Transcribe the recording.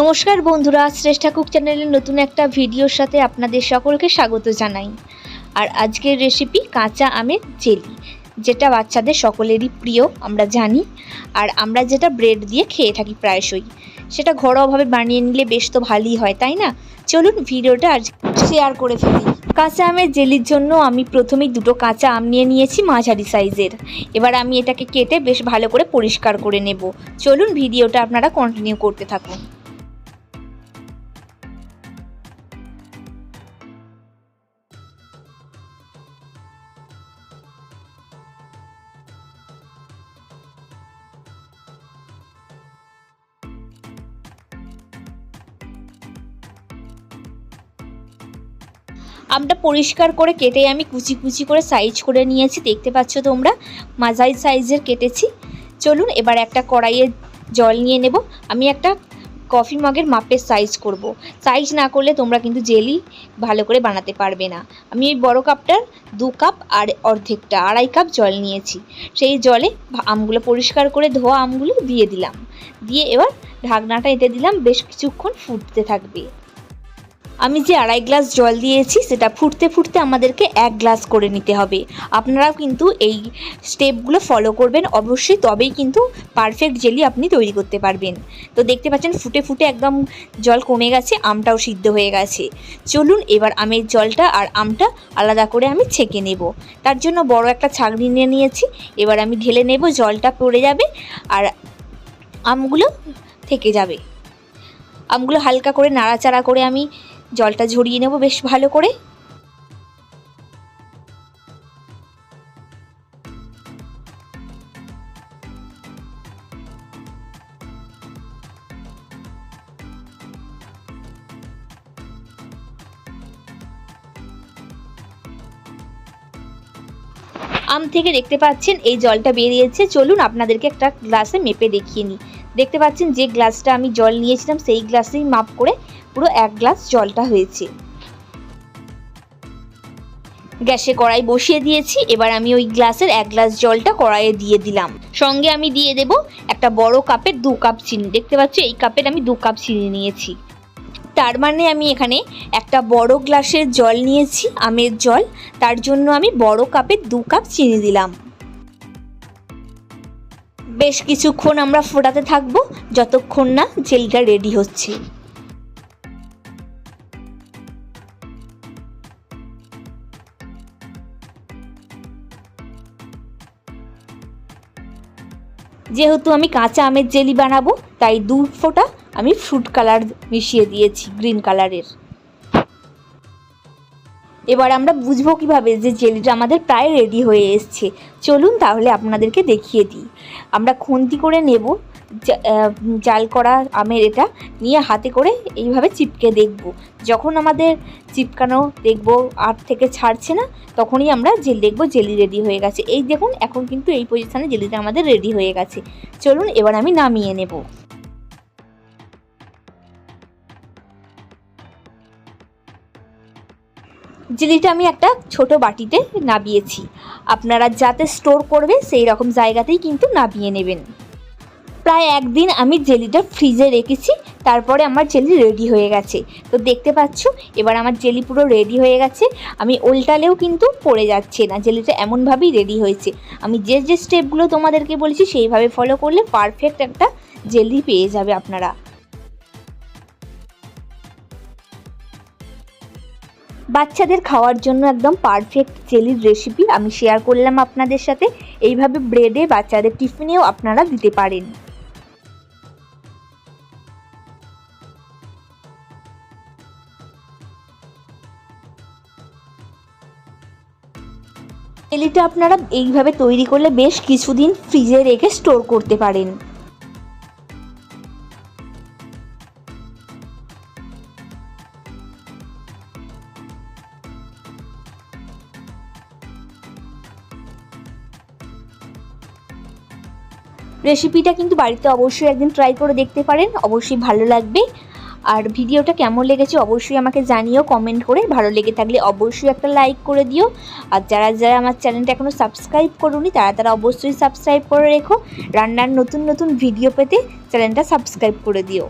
নমস্কার বন্ধুরা, শ্রেষ্ঠা কুক চ্যানেলের নতুন একটা ভিডিওর সাথে আপনাদের সকলকে স্বাগত জানাই। আর আজকের রেসিপি কাঁচা আমের জেলি, যেটা বাচ্চাদের সকলেরই প্রিয়, আমরা জানি। আর আমরা যেটা ব্রেড দিয়ে খেয়ে থাকি প্রায়শই, সেটা ঘরোয়াভাবে বানিয়ে নিলে বেশ তো ভালোই হয়, তাই না? চলুন ভিডিওটা আজ শেয়ার করে ফেলি। কাঁচা আমের জেলির জন্য আমি প্রথমেই দুটো কাঁচা আম নিয়ে নিয়েছি মাঝারি সাইজের। এবার আমি এটাকে কেটে বেশ ভালো করে পরিষ্কার করে নেব। চলুন ভিডিওটা আপনারা কন্টিনিউ করতে থাকুন। আমটা পরিষ্কার করে কেটে আমি কুচি কুচি করে সাইজ করে নিয়েছি, দেখতে পাচ্ছ তোমরা? মাঝারি সাইজের কেটেছি। চলুন, এবার একটা কড়াইয়ে জল নিয়ে নেব। আমি একটা কফি মগের মাপের সাইজ করব। সাইজ না করলে তোমরা কিন্তু জেলি ভালো করে বানাতে পারবে না। আমি এই বড়ো কাপটার দু কাপ আর অর্ধেকটা, আড়াই কাপ জল নিয়েছি। সেই জলে আমগুলো পরিষ্কার করে ধোয়া আমগুলো দিয়ে দিলাম। দিয়ে এবার ঢাকনাটা এঁটে দিলাম, বেশ কিছুক্ষণ ফুটতে থাকবে। আমি যে আড়াই গ্লাস জল দিয়েছি, সেটা ফুটতে ফুটতে আমাদেরকে এক গ্লাস করে নিতে হবে। আপনারাও কিন্তু এই স্টেপগুলো ফলো করবেন। অবশ্যই তবেই কিন্তু পারফেক্ট জেলি আপনি তৈরি করতে পারবেন। তো দেখতে পাচ্ছেন, ফুটে ফুটে একদম জল কমে গেছে, আমটাও সিদ্ধ হয়ে গেছে। চলুন এবার আমের জলটা আর আমটা আলাদা করে আমি ছেঁকে নেব। তার জন্য বড় একটা ছাগনি নিয়ে নিয়েছি। এবার আমি ঢেলে নেব, জলটা পড়ে যাবে আর আমগুলো থেকে যাবে। আমগুলো হালকা করে নাড়াচাড়া করে আমি জলটা ঝরিয়ে নেব বেশ ভালো করে। আম থেকে দেখতে পাচ্ছেন এই জলটা বেরিয়েছে। চলুন আপনাদেরকে একটা গ্লাসে মেপে দেখিয়ে নিই। দেখতে পাচ্ছেন যে গ্লাসটা আমি জল নিয়েছিলাম, সেই গ্লাসেই মাপ করে পুরো এক গ্লাস জলটা হয়েছে। গ্যাসে কড়াই বসিয়ে দিয়েছি, এবার আমি ওই গ্লাসের এক গ্লাস জলটা কড়াইয়ে দিয়ে দিলাম। সঙ্গে আমি দিয়ে দেব একটা বড় কাপের দু কাপ চিনি। দেখতে পাচ্ছি, এই কাপের আমি দু কাপ চিনি নিয়েছি। তার মানে আমি এখানে একটা বড় গ্লাসের জল নিয়েছি, আমের জল। তার জন্য আমি বড় কাপের দু কাপ চিনি দিলাম। বেশ কিছুক্ষণ আমরা ফোটাতে থাকব, যতক্ষণ না জেলটা রেডি হচ্ছে। যেহেতু আমি কাঁচা আমের জেলি বানাবো, তাই দু ফোঁটা আমি ফ্রুট কালার মিশিয়ে দিয়েছি গ্রিন কালারের এবার আমরা বুঝব কীভাবে যে জেলিটা আমাদের প্রায় রেডি হয়ে এসছে। চলুন তাহলে আপনাদেরকে দেখিয়ে দিই। আমরা খুন্তি করে নেব জাল করা আমের এটা নিয়ে হাতে করে এইভাবে চিপকে দেখব। যখন আমাদের চিপকানো দেখব আট থেকে ছাড়ছে না, তখনই আমরা জেল দেখব জেলি রেডি হয়ে গেছে। এই দেখুন, এখন কিন্তু এই পজিশানে জেলিটা আমাদের রেডি হয়ে গেছে। চলুন এবার আমি নামিয়ে নেব। জেলিটা আমি একটা ছোট বাটিতে নাবিয়েছি। আপনারা যাতে স্টোর করবে, সেই রকম জায়গাতেই কিন্তু নাবিয়ে নেবেন। প্রায় একদিন আমি জেলিটা ফ্রিজে রেখেছি, তারপরে আমার জেলি রেডি হয়ে গেছে। তো দেখতে পাচ্ছ, এবার আমার জেলি পুরো রেডি হয়ে গেছে। আমি উল্টালেও কিন্তু পড়ে যাচ্ছে না, জেলিটা এমনভাবেই রেডি হয়েছে। আমি যে যে স্টেপগুলো তোমাদেরকে বলেছি, সেইভাবে ফলো করলে পারফেক্ট একটা জেলি পেয়ে যাবে আপনারা। বাচ্চাদের খাওয়ার জন্য একদম পারফেক্ট জেলির রেসিপি আমি শেয়ার করলাম আপনাদের সাথে। এইভাবে ব্রেডে বাচ্চাদের টিফিনেও আপনারা দিতে পারেন। জেলিটা আপনারা এইভাবে তৈরি করলে বেশ কিছুদিন ফ্রিজে রেখে স্টোর করতে পারেন। রেসিপিটা কিন্তু বাড়িতে অবশ্যই একদিন ট্রাই করে দেখতে পারেন, অবশ্যই ভালো লাগবে। আর ভিডিওটা কেমন লেগেছে অবশ্যই আমাকে জানিও কমেন্ট করে, ভালো লেগে থাকলে অবশ্যই একটা লাইক করে দিও। আর যারা যারা আমার চ্যানেলটা এখনও সাবস্ক্রাইব করুনি, তারা তারা অবশ্যই সাবস্ক্রাইব করে রেখো। রান্নার নতুন নতুন ভিডিও পেতে চ্যানেলটা সাবস্ক্রাইব করে দিও।